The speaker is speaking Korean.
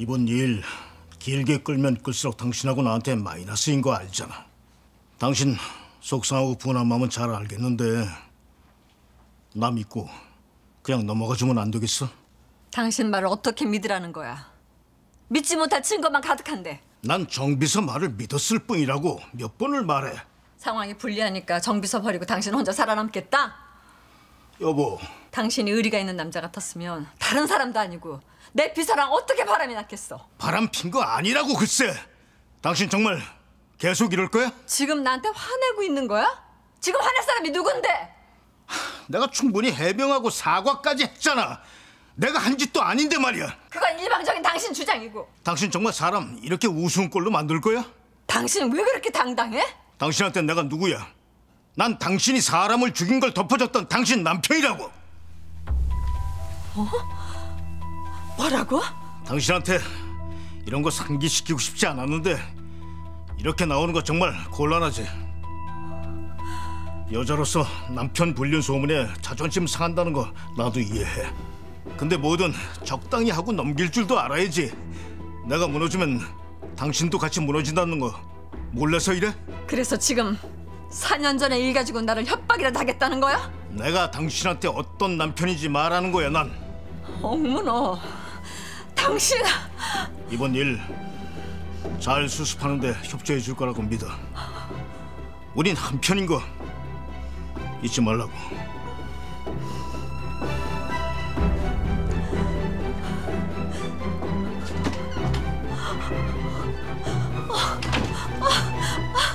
이번 일 길게 끌면 끌수록 당신하고 나한테 마이너스인 거 알잖아. 당신 속상하고 분한 마음은 잘 알겠는데 나 믿고 그냥 넘어가 주면 안 되겠어? 당신 말을 어떻게 믿으라는 거야? 믿지 못할 증거만 가득한데 난 정비서 말을 믿었을 뿐이라고 몇 번을 말해. 상황이 불리하니까 정비서 버리고 당신 혼자 살아남겠다? 여보, 당신이 의리가 있는 남자 같았으면 다른 사람도 아니고 내 비서랑 어떻게 바람이 났겠어? 바람 핀 거 아니라고 글쎄. 당신 정말 계속 이럴 거야? 지금 나한테 화내고 있는 거야? 지금 화낼 사람이 누군데? 내가 충분히 해명하고 사과까지 했잖아. 내가 한 짓도 아닌데 말이야. 그건 일방적인 당신 주장이고 당신 정말 사람 이렇게 우스운 꼴로 만들 거야? 당신은 왜 그렇게 당당해? 당신한테 내가 누구야? 난 당신이 사람을 죽인 걸 덮어줬던 당신 남편이라고. 뭐라고? 당신한테 이런 거 상기시키고 싶지 않았는데 이렇게 나오는 거 정말 곤란하지. 여자로서 남편 불륜 소문에 자존심 상한다는 거 나도 이해해. 근데 뭐든 적당히 하고 넘길 줄도 알아야지. 내가 무너지면 당신도 같이 무너진다는 거 몰라서 이래? 그래서 지금 4년 전에 일 가지고 나를 협박이라도 하겠다는 거야? 내가 당신한테 어떤 남편인지 말하는 거야 난. 억문어, 당신 이번 일 잘 수습하는데 협조해 줄 거라고 믿어. 우린 한 편인 거 잊지 말라고. 아, 아, 아,